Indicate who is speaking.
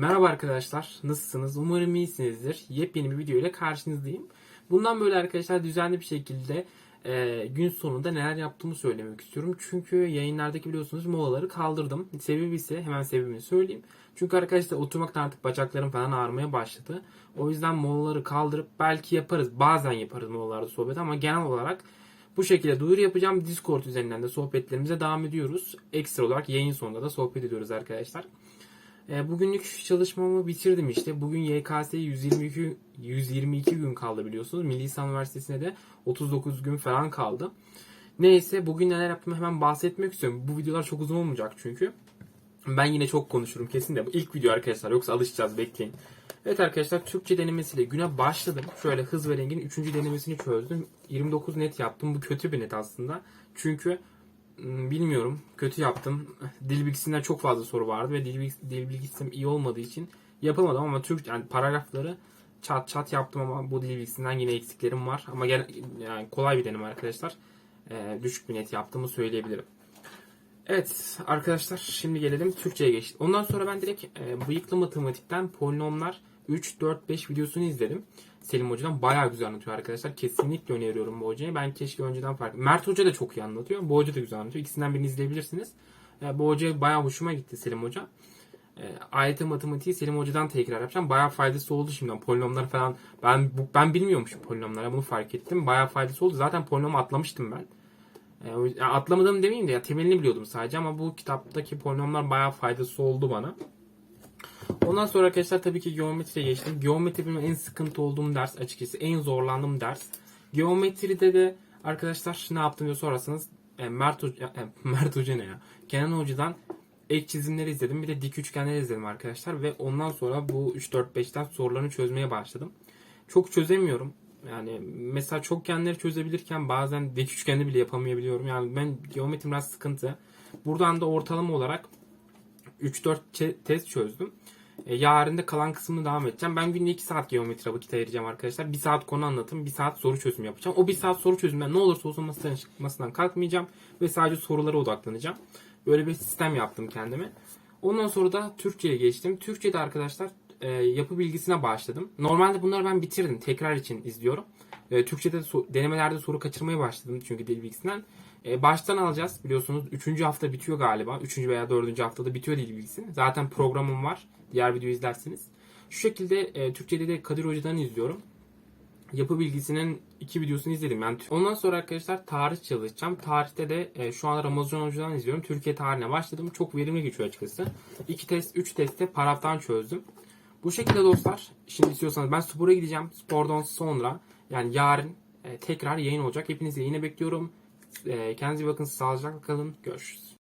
Speaker 1: Merhaba arkadaşlar, nasılsınız? Umarım iyisinizdir. Yepyeni bir video ile karşınızdayım. Bundan böyle arkadaşlar düzenli bir şekilde e, gün sonunda neler yaptığımı söylemek istiyorum. Çünkü yayınlardaki biliyorsunuz molaları kaldırdım. Sebebi ise hemen sebebini söyleyeyim. Çünkü arkadaşlar oturmaktan artık bacaklarım falan ağrımaya başladı. O yüzden molaları kaldırıp belki yaparız. Bazen yaparız molalarda sohbet ama genel olarak bu şekilde duyuru yapacağım. Discord üzerinden de sohbetlerimize devam ediyoruz. Ekstra olarak yayın sonunda da sohbet ediyoruz arkadaşlar. E, bugünlük çalışmamı bitirdim işte. Bugün YKS 122 122 gün kaldı biliyorsunuz. Milli İslam Üniversitesi'ne de 39 gün falan kaldı. Neyse bugün neler yaptım hemen bahsetmek istiyorum. Bu videolar çok uzun olmayacak çünkü. Ben yine çok konuşurum kesin de. Bu ilk video arkadaşlar yoksa alışacağız bekleyin. Evet arkadaşlar Türkçe denemesiyle güne başladım. Şöyle hız ve rengin 3. denemesini çözdüm. 29 net yaptım. Bu kötü bir net aslında. Çünkü bilmiyorum. Kötü yaptım. Dil bilgisinden çok fazla soru vardı ve dil, bilgisi, dil bilgisim iyi olmadığı için yapamadım ama Türk yani paragrafları çat çat yaptım ama bu dil bilgisinden yine eksiklerim var. Ama gel, yani kolay bir deneme arkadaşlar. Ee, düşük bir net yaptığımı söyleyebilirim. Evet arkadaşlar şimdi gelelim Türkçe'ye geçtik. Ondan sonra ben direkt e, bıyıklı matematikten polinomlar 3, 4, 5 videosunu izledim. Selim Hoca'dan bayağı güzel anlatıyor arkadaşlar. Kesinlikle öneriyorum bu hocayı. Ben keşke önceden fark Mert Hoca da çok iyi anlatıyor. Bu hoca da güzel anlatıyor. İkisinden birini izleyebilirsiniz. Bu hoca bayağı hoşuma gitti Selim Hoca. E, AYT matematiği Selim Hoca'dan tekrar yapacağım. Bayağı faydası oldu şimdiden. Polinomlar falan ben ben bilmiyormuşum polinomlara. Bunu fark ettim. Bayağı faydası oldu. Zaten polinomu atlamıştım ben. E, o yüzden- atlamadım demeyeyim de ya temelini biliyordum sadece ama bu kitaptaki polinomlar bayağı faydası oldu bana. Ondan sonra arkadaşlar tabii ki geometriye geçtim. Geometri benim en sıkıntı olduğum ders açıkçası. En zorlandığım ders. Geometride de arkadaşlar ne yaptım diye sorarsanız e, Mert, Hoca, e, Mert Hoca ne ya? Kenan Hoca'dan ek çizimleri izledim. Bir de dik üçgenleri izledim arkadaşlar. Ve ondan sonra bu 3-4-5'ten sorularını çözmeye başladım. Çok çözemiyorum. Yani mesela çokgenleri çözebilirken bazen dik üçgeni bile yapamayabiliyorum. Yani ben geometri biraz sıkıntı. Buradan da ortalama olarak 3-4 çe- test çözdüm. E, yarın da kalan kısmını devam edeceğim. Ben günde 2 saat geometri vakit ayıracağım arkadaşlar. 1 saat konu anlatım, 1 saat soru çözümü yapacağım. O 1 saat soru çözümünden ne olursa olsun masadan çıkmasından kalkmayacağım. Ve sadece sorulara odaklanacağım. Böyle bir sistem yaptım kendime. Ondan sonra da Türkçe'ye geçtim. Türkçe'de arkadaşlar e, yapı bilgisine başladım. Normalde bunları ben bitirdim. Tekrar için izliyorum. E, Türkçe'de so- denemelerde soru kaçırmaya başladım çünkü dil bilgisinden. E, baştan alacağız biliyorsunuz. Üçüncü hafta bitiyor galiba. Üçüncü veya dördüncü haftada bitiyor dil bilgisi. Zaten programım var. Diğer videoyu izlersiniz. Şu şekilde e, Türkçe'de de Kadir Hoca'dan izliyorum. Yapı bilgisinin iki videosunu izledim. Ben ondan sonra arkadaşlar tarih çalışacağım. Tarihte de e, şu an Ramazan Hoca'dan izliyorum. Türkiye tarihine başladım. Çok verimli geçiyor açıkçası. İki test, üç testte paraftan çözdüm. Bu şekilde dostlar. Şimdi istiyorsanız ben spora gideceğim. Spordan sonra yani yarın e, tekrar yayın olacak. Hepinizi yayına bekliyorum. E, kendinize bakın. Sağlıcakla kalın. Görüşürüz.